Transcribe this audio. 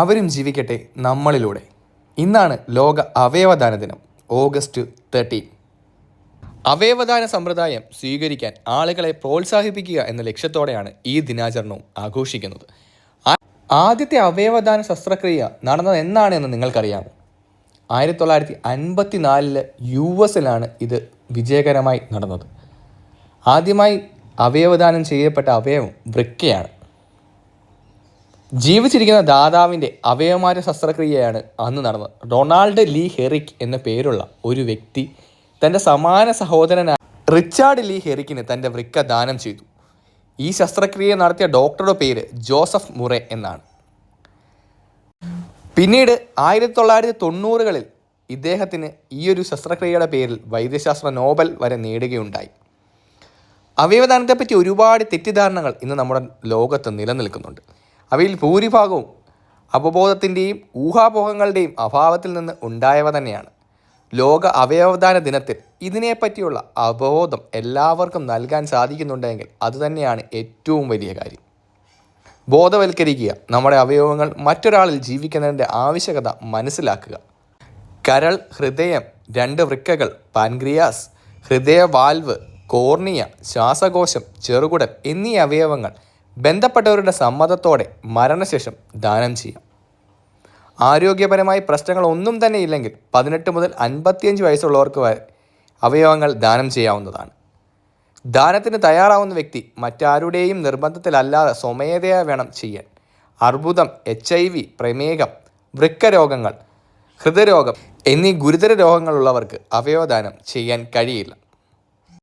അവരും ജീവിക്കട്ടെ നമ്മളിലൂടെ. ഇന്നാണ് ലോക അവയവദാന ദിനം ഓഗസ്റ്റ് തേർട്ടീൻ. അവയവദാന സമ്പ്രദായം സ്വീകരിക്കാൻ ആളുകളെ പ്രോത്സാഹിപ്പിക്കുക എന്ന ലക്ഷ്യത്തോടെയാണ് ഈ ദിനാചരണവും ആഘോഷിക്കുന്നത്. ആദ്യത്തെ അവയവദാന ശസ്ത്രക്രിയ നടന്നത് എന്നാണ് എന്ന് നിങ്ങൾക്കറിയാമോ? ആയിരത്തി തൊള്ളായിരത്തി അൻപത്തി നാലിൽ യു എസിലാണ് ഇത് വിജയകരമായി നടന്നത്. ആദ്യമായി അവയവദാനം ചെയ്യപ്പെട്ട അവയവം വൃക്കയാണ്. ജീവിച്ചിരിക്കുന്ന ദാതാവിന്റെ അവയവമാര ശസ്ത്രക്രിയയാണ് അന്ന് നടന്നത്. റൊണാൾഡ് ലീ ഹെറിക് എന്ന പേരുള്ള ഒരു വ്യക്തി തന്റെ സമാന സഹോദരനായ റിച്ചാർഡ് ലീ ഹെറിക്കിന് തന്റെ വൃക്ക ദാനം ചെയ്തു. ഈ ശസ്ത്രക്രിയ നടത്തിയ ഡോക്ടറുടെ പേര് ജോസഫ് മുറെ എന്നാണ്. പിന്നീട് ആയിരത്തി തൊള്ളായിരത്തി തൊണ്ണൂറുകളിൽ ഇദ്ദേഹത്തിന് ഈ ഒരു ശസ്ത്രക്രിയയുടെ പേരിൽ വൈദ്യശാസ്ത്ര നോബൽ വരെ നേടുകയുണ്ടായി. അവയവദാനത്തെപ്പറ്റി ഒരുപാട് തെറ്റിദ്ധാരണകൾ ഇന്ന് നമ്മുടെ ലോകത്ത് നിലനിൽക്കുന്നുണ്ട്. അവയിൽ ഭൂരിഭാഗവും അവബോധത്തിന്റെയും ഊഹാപോഹങ്ങളുടെയും അഭാവത്തിൽ നിന്ന് ഉണ്ടായവ തന്നെയാണ്. ലോക അവയവദാന ദിനത്തിൽ ഇതിനെപ്പറ്റിയുള്ള അവബോധം എല്ലാവർക്കും നൽകാൻ സാധിക്കുന്നുണ്ടെങ്കിൽ അതുതന്നെയാണ് ഏറ്റവും വലിയ കാര്യം. ബോധവൽക്കരിക്കുക നമ്മുടെ അവയവങ്ങൾ മറ്റൊരാളിൽ ജീവിക്കുന്നതിന്റെ ആവശ്യകത മനസ്സിലാക്കുക. കരൾ ഹൃദയം രണ്ട് വൃക്കകൾ പാൻക്രിയാസ് ഹൃദയ വാൽവ് കോർണിയ ശ്വാസകോശം ചെറുകുടൽ എന്നീ അവയവങ്ങൾ ബന്ധപ്പെട്ടവരുടെ സമ്മതത്തോടെ മരണശേഷം ദാനം ചെയ്യാം. ആരോഗ്യപരമായി പ്രശ്നങ്ങൾ ഒന്നും തന്നെ ഇല്ലെങ്കിൽ പതിനെട്ട് മുതൽ അൻപത്തിയഞ്ച് വയസ്സുള്ളവർക്ക് വരെ അവയവങ്ങൾ ദാനം ചെയ്യാവുന്നതാണ്. ദാനത്തിന് തയ്യാറാവുന്ന വ്യക്തി മറ്റാരുടെയും നിർബന്ധത്തിലല്ലാതെ സ്വമേധയാ വേണം ചെയ്യാൻ. അർബുദം എച്ച് ഐ വി പ്രമേഹം വൃക്കരോഗങ്ങൾ ഹൃദയരോഗം എന്നീ ഗുരുതര രോഗങ്ങളുള്ളവർക്ക് അവയവദാനം ചെയ്യാൻ കഴിയില്ല.